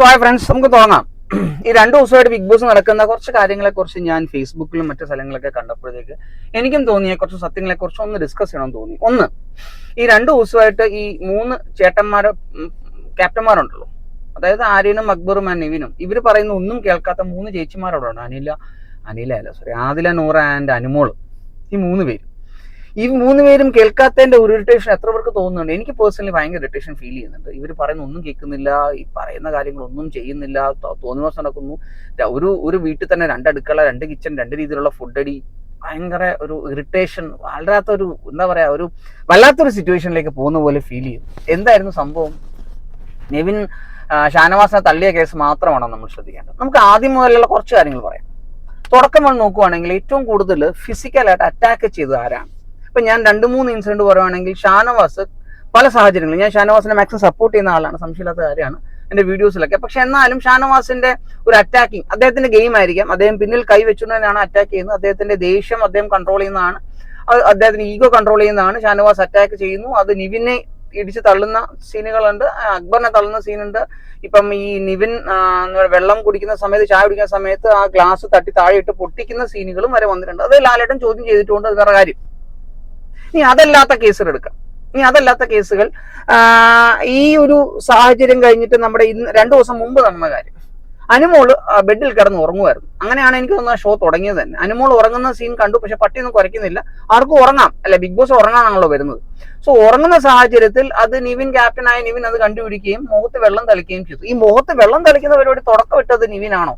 So hi friends നമുക്ക് തുടങ്ങാം. ഈ രണ്ട് ദിവസമായിട്ട് ബിഗ് ബോസ് നടക്കുന്ന കുറച്ച് കാര്യങ്ങളെ കുറിച്ച് ഞാൻ ഫേസ്ബുക്കിലും മറ്റു സ്ഥലങ്ങളൊക്കെ കണ്ടപ്പോഴത്തേക്ക് എനിക്കും തോന്നിയ കുറച്ച് സത്യങ്ങളെ കുറിച്ച് ഒന്ന് ഡിസ്കസ് ചെയ്യണമെന്ന് തോന്നി. ഒന്ന് ഈ രണ്ട് ദിവസമായിട്ട് ഈ മൂന്ന് ചേട്ടന്മാര് ക്യാപ്റ്റന്മാരുണ്ടല്ലോ അതായത് ആര്യനും അക്ബറും നിവിനും. ഇവർ പറയുന്ന ഒന്നും കേൾക്കാത്ത മൂന്ന് ചേച്ചിമാരോടാണ് അനില അനില അല്ല സോറി ആദില നൂറ ആൻഡ് അനുമോൾ. ഈ മൂന്ന് പേര്. ഈ മൂന്ന് പേരും കേൾക്കാത്തതിന്റെ ഒരു ഇറിറ്റേഷൻ എത്ര പേർക്ക് തോന്നുന്നുണ്ട്? എനിക്ക് പേഴ്സണലി ഭയങ്കര ഇറിറ്റേഷൻ ഫീൽ ചെയ്യുന്നുണ്ട്. ഇവർ പറയുന്ന ഒന്നും കേൾക്കുന്നില്ല ഈ പറയുന്ന കാര്യങ്ങളൊന്നും ചെയ്യുന്നില്ല തോന്നുന്ന ദിവസം നടക്കുന്നു. ഒരു ഒരു വീട്ടിൽ തന്നെ രണ്ട് അടുക്കള രണ്ട് കിച്ചൺ രണ്ട് രീതിയിലുള്ള ഫുഡ് അടി ഭയങ്കര ഒരു ഇറിറ്റേഷൻ വല്ലാത്തൊരു എന്താ പറയാ ഒരു വല്ലാത്തൊരു സിറ്റുവേഷനിലേക്ക് പോകുന്ന പോലെ ഫീൽ ചെയ്യും. എന്തായിരുന്നു സംഭവം? നെവിൻ ഷാനവാസിനെ തള്ളിയ കേസ് മാത്രമാണോ നമ്മൾ ശ്രദ്ധിക്കേണ്ടത്? നമുക്ക് ആദ്യം മുതലുള്ള കുറച്ച് കാര്യങ്ങൾ പറയാം. തുടക്കം നമ്മൾ നോക്കുവാണെങ്കിൽ ഏറ്റവും കൂടുതൽ ഫിസിക്കലായിട്ട് അറ്റാക്ക് ചെയ്തത് ആരാണ്? ഇപ്പൊ ഞാൻ രണ്ട് മൂന്ന് ഇൻസിഡന്റ് പറയുവാണെങ്കിൽ ഷാനവാസ് പല സാഹചര്യങ്ങളും ഞാൻ ഷാനവാസിനെ മാക്സിമം സപ്പോർട്ട് ചെയ്യുന്ന ആളാണ് സംശയമില്ലാത്ത കാര്യമാണ് എന്റെ വീഡിയോസിലൊക്കെ. പക്ഷെ എന്നാലും ഷാനവാസിന്റെ ഒരു അറ്റാക്കിങ് അദ്ദേഹത്തിന്റെ ഗെയിം ആയിരിക്കാം. അദ്ദേഹം പിന്നിൽ കൈ വെച്ചുകൊണ്ടാണ് അറ്റാക്ക് ചെയ്യുന്നത്. അദ്ദേഹത്തിന്റെ ദേഷ്യം അദ്ദേഹം കൺട്രോൾ ചെയ്യുന്നതാണ്. അദ്ദേഹത്തിന് ഈഗോ കൺട്രോൾ ചെയ്യുന്നതാണ്. ഷാനവാസ് അറ്റാക്ക് ചെയ്യുന്നു. അത് നിവിനെ ഇടിച്ച് തള്ളുന്ന സീനുകളുണ്ട്. അക്ബറിനെ തള്ളുന്ന സീനുണ്ട്. ഇപ്പം ഈ നിവിൻ വെള്ളം കുടിക്കുന്ന സമയത്ത് ചായ കുടിക്കുന്ന സമയത്ത് ആ ഗ്ലാസ് തട്ടി താഴെ ഇട്ട് പൊട്ടിക്കുന്ന സീനുകളും വരെ വന്നിട്ടുണ്ട്. അത് ലാലേട്ടൻ ചോദ്യം ചെയ്തിട്ടുണ്ട്. വേറെ കാര്യം. ഇനി അതല്ലാത്ത കേസുകൾ എടുക്കാം. ഇനി അതല്ലാത്ത കേസുകൾ ഈ ഒരു സാഹചര്യം കഴിഞ്ഞിട്ട് നമ്മുടെ ഇന്ന് രണ്ടു ദിവസം മുമ്പ് നടന്ന കാര്യം. അനുമോൾ ബെഡിൽ കിടന്ന് ഉറങ്ങുമായിരുന്നു. അങ്ങനെയാണ് എനിക്ക് തോന്നുന്നത് ഷോ തുടങ്ങിയത് തന്നെ. അനുമോൾ ഉറങ്ങുന്ന സീൻ കണ്ടു. പക്ഷെ പട്ടിയൊന്നും കുറയ്ക്കുന്നില്ല. ആർക്കും ഉറങ്ങാം. അല്ലെ ബിഗ് ബോസ് ഉറങ്ങാനാണല്ലോ വരുന്നത്. സോ ഉറങ്ങുന്ന സാഹചര്യത്തിൽ അത് നിവിൻ ക്യാപ്റ്റനായ നിവിൻ അത് കണ്ടുപിടിക്കുകയും മുഖത്ത് വെള്ളം തളിക്കുകയും ചെയ്തു. ഈ മുഖത്ത് വെള്ളം തളിക്കുന്ന പരിപാടി തുടക്കം ഇട്ടത് നിവിനാണോ?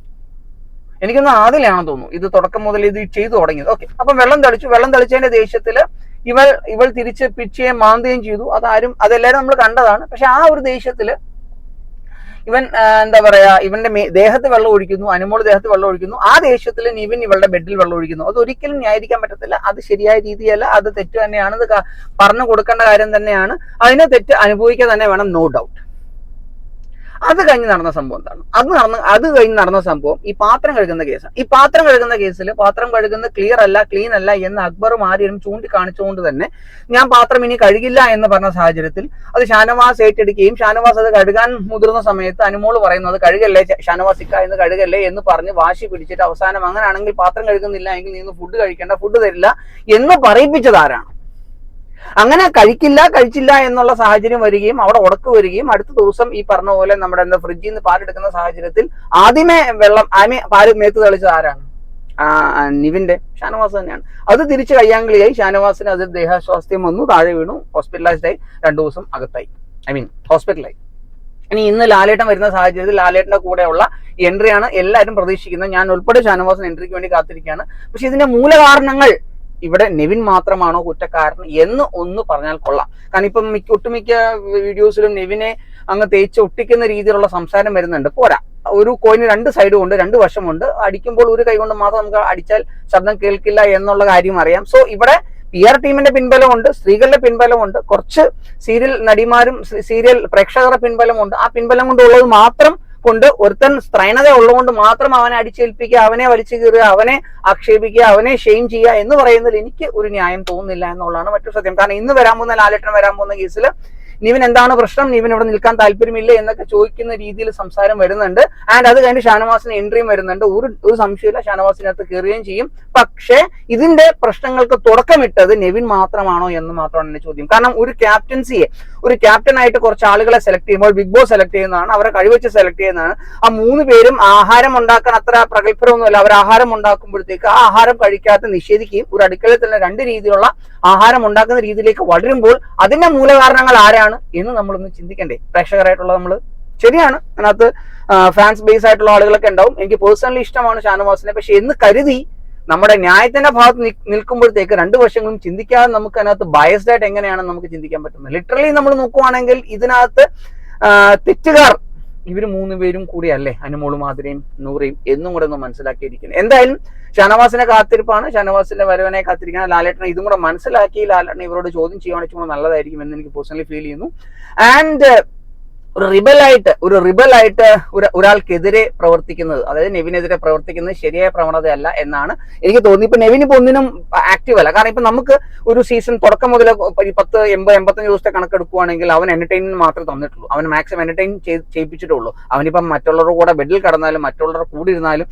എനിക്കൊന്ന് ആദിലാണെന്ന് തോന്നുന്നു. ഇത് തുടക്കം മുതൽ ഇത് ചെയ്തു തുടങ്ങിയത്. ഓക്കെ അപ്പം വെള്ളം തളിച്ചു. വെള്ളം തളിച്ചതിന്റെ ദേഷ്യത്തിൽ ഇവൾ ഇവൾ തിരിച്ച് പിച്ചയെ മാന്തുകയും ചെയ്തു. അതാരും അതെല്ലാരും നമ്മൾ കണ്ടതാണ്. പക്ഷെ ആ ഒരു ദേഷ്യത്തിൽ ഇവൻ എന്താ പറയാ ഇവന്റെ ദേഹത്ത് വെള്ളം ഒഴിക്കുന്നു അനുമോൾ ദേഹത്ത് വെള്ളം ഒഴിക്കുന്നു. ആ ദേഷ്യത്തിൽ നിവിൻ ഇവളുടെ ബെഡിൽ വെള്ളം ഒഴിക്കുന്നു. അത് ഒരിക്കലും ന്യായീകരിക്കാൻ പറ്റത്തില്ല. അത് ശരിയായ രീതിയല്ല. അത് തെറ്റ് തന്നെയാണ്. ഇത് പറഞ്ഞു കൊടുക്കേണ്ട കാര്യം തന്നെയാണ്. അതിനെ തെറ്റ് അനുഭവിക്കുക തന്നെ വേണം നോ ഡൗട്ട് അത് കഴിഞ്ഞ് നടന്ന സംഭവം എന്താണ്? അത് നടന്ന അത് കഴിഞ്ഞ് നടന്ന സംഭവം ഈ പാത്രം കഴുകുന്ന കേസാണ് ഈ പാത്രം കഴുകുന്ന കേസിൽ പാത്രം കഴുകുന്ന ക്ലിയർ അല്ല ക്ലീൻ അല്ല എന്ന് അക്ബറും ആര്യനും ചൂണ്ടിക്കാണിച്ചുകൊണ്ട് തന്നെ ഞാൻ പാത്രം ഇനി കഴുകില്ല എന്ന് പറഞ്ഞ സാഹചര്യത്തിൽ അത് ഷാനവാസ് ഏറ്റെടുക്കുകയും ഷാനവാസ് അത് കഴുകാൻ മുതിർന്ന സമയത്ത് അനുമോൾ പറയുന്നത് കഴുകല്ലേ ഷ- ഷാനവാസ് ഇക്ക എന്ന് കഴുകല്ലേ എന്ന് പറഞ്ഞ് വാശി പിടിച്ചിട്ട് അവസാനം അങ്ങനെയാണെങ്കിൽ പാത്രം കഴുകുന്നില്ല എങ്കിൽ നീ ഫുഡ് കഴിക്കേണ്ട ഫുഡ് തരില്ല എന്ന് പറയിപ്പിച്ചത് ആരാണ്? അങ്ങനെ കഴിക്കില്ല കഴിച്ചില്ല എന്നുള്ള സാഹചര്യം വരികയും അവിടെ ഉടക്ക് വരികയും അടുത്ത ദിവസം ഈ പറഞ്ഞ പോലെ നമ്മുടെ എന്താ ഫ്രിഡ്ജിൽ നിന്ന് പാലെടുക്കുന്ന സാഹചര്യത്തിൽ ആദ്യമേ വെള്ളം ആമേ പാൽ മേത്ത് തെളിച്ചത് ആരാണ്? നിവിന്റെ ഷാനവാസ് തന്നെയാണ്. അത് തിരിച്ച് കയ്യാങ്കളിയായി. ഷാനവാസിന് അതിൽ ദേഹാസ്വാസ്ഥ്യം വന്നു താഴെ വീണു. ഹോസ്പിറ്റലൈസ്ഡ് ആയി. രണ്ടു ദിവസം അകത്തായി. ഐ മീൻ ഹോസ്പിറ്റലായി ഇനി ഇന്ന് ലാലേട്ടൻ വരുന്ന സാഹചര്യത്തിൽ ലാലേട്ടന്റെ കൂടെയുള്ള എൻട്രിയാണ് എല്ലാവരും പ്രതീക്ഷിക്കുന്നത്. ഞാൻ ഉൾപ്പെടെ ഷാനവാസിന് എൻട്രിക്ക് വേണ്ടി കാത്തിരിക്കുകയാണ്. പക്ഷെ ഇതിന്റെ മൂലകാരണങ്ങൾ ഇവിടെ നെവിൻ മാത്രമാണോ കുറ്റക്കാരൻ എന്ന് ഒന്ന് പറഞ്ഞാൽ കൊള്ളാം. കാരണം ഇപ്പം മിക്ക ഒട്ടുമിക്ക വീഡിയോസിലും നെവിനെ അങ്ങ് തേച്ച് ഒട്ടിക്കുന്ന രീതിയിലുള്ള സംസാരം വരുന്നുണ്ട്. പോരാ. ഒരു കോയിന് രണ്ട് സൈഡും ഉണ്ട് രണ്ട് വശമുണ്ട്. അടിക്കുമ്പോൾ ഒരു കൈ കൊണ്ട് മാത്രം നമുക്ക് അടിച്ചാൽ ശബ്ദം കേൾക്കില്ല എന്നുള്ള കാര്യം അറിയാം. സോ ഇവിടെ പി ആർ ടീമിന്റെ പിൻബലമുണ്ട് സ്ത്രീകളുടെ പിൻബലമുണ്ട്. കുറച്ച് സീരിയൽ നടിമാരും സീരിയൽ പ്രേക്ഷകരുടെ പിൻബലമുണ്ട്. ആ പിൻബലം കൊണ്ടുള്ളത് മാത്രം കൊണ്ട് ഒരുത്തൻ സ്ത്രൈണത ഉള്ളതുകൊണ്ട് മാത്രം അവനെ അടിച്ചേൽപ്പിക്കുക അവനെ വലിച്ചു കീറുക അവനെ ആക്ഷേപിക്കുക അവനെ ഷെയിം ചെയ്യുക എന്ന് പറയുന്നതിൽ എനിക്ക് ഒരു ന്യായം തോന്നുന്നില്ല എന്നുള്ളതാണ് മറ്റൊരു സത്യം. കാരണം ഇന്ന് വരാൻ പോകുന്ന ലാലേട്ടൻ വരാൻ പോകുന്ന കേസിൽ നിവിൻ എന്താണ് പ്രശ്നം? നിവിൻ ഇവിടെ നിൽക്കാൻ താല്പര്യമില്ല? എന്നൊക്കെ ചോദിക്കുന്ന രീതിയിൽ സംസാരം വരുന്നുണ്ട്. ആൻഡ് അത് കഴിഞ്ഞ് ഷാനവാസിന് എൻട്രിയും വരുന്നുണ്ട്. ഒരു ഒരു സംശയമില്ല ഷാനവാസിനകത്ത് കയറുകയും ചെയ്യും. പക്ഷേ ഇതിന്റെ പ്രശ്നങ്ങൾക്ക് തുടക്കമിട്ടത് നെവിൻ മാത്രമാണോ എന്ന് മാത്രമാണ് എന്റെ ചോദ്യം. കാരണം ഒരു ക്യാപ്റ്റൻസിയെ ഒരു ക്യാപ്റ്റൻ ആയിട്ട് കുറച്ച് ആളുകളെ സെലക്ട് ചെയ്യുമ്പോൾ ബിഗ് ബോസ് സെലക്ട് ചെയ്യുന്നതാണ് അവരെ കഴിവെച്ച് സെലക്ട് ചെയ്യുന്നതാണ്. ആ മൂന്ന് പേരും ആഹാരം ഉണ്ടാക്കാൻ അത്ര പ്രഗത്ഭരമൊന്നുമല്ല അവർ ആഹാരം ഉണ്ടാക്കുമ്പോഴത്തേക്ക് ആ ആഹാരം കഴിക്കാത്ത നിഷേധിക്കുകയും ഒരു അടുക്കളയിൽ തന്നെ രണ്ട് രീതിയിലുള്ള ആഹാരം ഉണ്ടാക്കുന്ന രീതിയിലേക്ക് വളരുമ്പോൾ അതിന്റെ മൂലകാരണങ്ങൾ ആരാണ്? എന്ന് നമ്മളൊന്ന് ചിന്തിക്കണ്ടേ. പ്രേക്ഷകരായിട്ടുള്ള നമ്മൾ ശരിയാണ്. അതിനകത്ത് ഫാൻസ് ബേസ് ആയിട്ടുള്ള ആളുകളൊക്കെ ഉണ്ടാവും. എനിക്ക് പേഴ്സണലി ഇഷ്ടമാണ് ഷാനവാസിനെ പക്ഷെ എന്ന് കരുതി നമ്മുടെ ന്യായത്തിന്റെ ഭാഗത്ത് നിൽ- നിൽക്കുമ്പോഴത്തേക്ക് രണ്ടു വശങ്ങളും ചിന്തിക്കാതെ നമുക്ക് അതിനകത്ത് ബയസ്ഡ് ആയിട്ട് എങ്ങനെയാണ് നമുക്ക് ചിന്തിക്കാൻ പറ്റുന്നത് ലിറ്ററലി നമ്മൾ നോക്കുവാണെങ്കിൽ ഇതിനകത്ത് തെറ്റുകാർ ഇവർ മൂന്ന് പേരും കൂടിയല്ലേ? അനുമോളും മാതിരയും നൂറയും എന്നും കൂടെ ഒന്ന് മനസ്സിലാക്കിയിരിക്കുന്നത് എന്തായാലും ഷാനവാസിനെ കാത്തിരിപ്പാണ്. ഷാനവാസിന്റെ വരവനെ കാത്തിരിക്കുന്ന ലാലേട്ടനെ ഇതും കൂടെ മനസ്സിലാക്കി ലാലേട്ടനെ ഇവരോട് ചോദ്യം ചെയ്യുവാണെങ്കിൽ നല്ലതായിരിക്കും എന്ന് എനിക്ക് പേഴ്സണലി ഫീൽ ചെയ്യുന്നു. ആൻഡ് ഒരു റിബലായിട്ട് ഒരു റിബലായിട്ട് ഒരു ഒരാൾക്കെതിരെ പ്രവർത്തിക്കുന്നത് അതായത് നെവിനെതിരെ പ്രവർത്തിക്കുന്നത് ശരിയായ പ്രവണതയല്ല എന്നാണ് എനിക്ക് തോന്നി ഇപ്പൊ നെവിൻ ഇപ്പൊ ഒന്നിനും ആക്റ്റീവ് അല്ല. കാരണം ഇപ്പൊ നമുക്ക് ഒരു സീസൺ തുടക്കം മുതൽ പത്ത് എൺപത് എൺപത്തഞ്ച് ദിവസത്തെ കണക്കെടുക്കുകയാണെങ്കിൽ അവൻ എന്റർടൈൻമെന്റ് മാത്രമേ തന്നിട്ടുള്ളൂ. അവൻ മാക്സിമം എന്റർടൈൻ ചെയ്യിപ്പിച്ചിട്ടുള്ളൂ. അവനിപ്പം മറ്റുള്ളവരുടെ കൂടെ ബെഡിൽ കടന്നാലും മറ്റുള്ളവരുടെ കൂടി ഇരുന്നാലും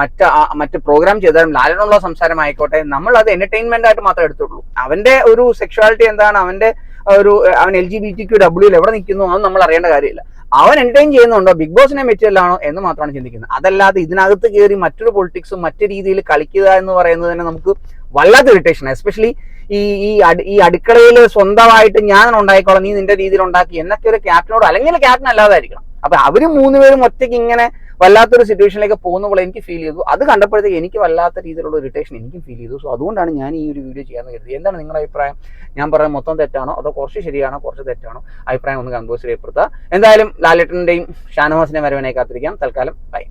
മറ്റ് മറ്റ് പ്രോഗ്രാം ചെയ്താലും ലാലനുള്ള സംസാരം ആയിക്കോട്ടെ നമ്മൾ അത് എന്റർടൈൻമെന്റ് ആയിട്ട് മാത്രമേ എടുത്തുള്ളൂ. അവന്റെ ഒരു സെക്ഷുവാലിറ്റി എന്താണ്? അവന്റെ ഒരു അവൻ L G B T Q ഡബ്ല്യൂയിൽ എവിടെ നിൽക്കുന്നു അത് നമ്മൾ അറിയേണ്ട കാര്യമില്ല. അവൻ എന്റർടൈൻ ചെയ്യുന്നുണ്ടോ? ബിഗ് ബോസിനെ മെച്ചല്ലാണോ എന്ന് മാത്രമാണ് ചിന്തിക്കുന്നത്. അതല്ലാതെ ഇതിനകത്ത് കയറി മറ്റൊരു പൊളിറ്റിക്സും മറ്റു രീതിയിൽ കളിക്കുക എന്ന് പറയുന്നത് തന്നെ നമുക്ക് വല്ലാത്ത ഇറിറ്റേഷൻ എസ്പെഷ്യലി ഈ ഈ ഈ അടുക്കളയിൽ സ്വന്തമായിട്ട് ഞാൻ ഉണ്ടായിക്കോളാം നീ നിന്റെ രീതിയിൽ ഉണ്ടാക്കി എന്നൊക്കെ ഒരു ക്യാപ്റ്റനോട് അല്ലെങ്കിൽ ക്യാപ്റ്റൻ അല്ലാതായിരിക്കണം. അപ്പൊ അവർ മൂന്നുപേരും ഒറ്റയ്ക്ക് ഇങ്ങനെ വല്ലാത്തൊരു സിറ്റുവേഷനിലേക്ക് പോകുന്ന പോലെ എനിക്ക് ഫീൽ ചെയ്തു. അത് കണ്ടപ്പോഴത്തേക്ക് എനിക്ക് വല്ലാത്ത രീതിയിലുള്ള ഇറിറ്റേഷൻ എനിക്കും ഫീൽ ചെയ്തു. സോ അതുകൊണ്ടാണ് ഞാൻ ഈ ഒരു വീഡിയോ ചെയ്യാൻ കരുതി എന്താണ് നിങ്ങളുടെ അഭിപ്രായം? ഞാൻ പറയുന്നത് മൊത്തം തെറ്റാണോ? അതോ കുറച്ച് ശരിയാണോ? കുറച്ച് തെറ്റാണോ? അഭിപ്രായം ഒന്ന് കമ്പോസ് ചെയ്യപ്പെടുത്തുക എന്തായാലും ലാലേട്ടന്റെയും ഷാനവാസിന്റെ വരവിനെ കാത്തിരിക്കാം. തൽക്കാലം ബൈ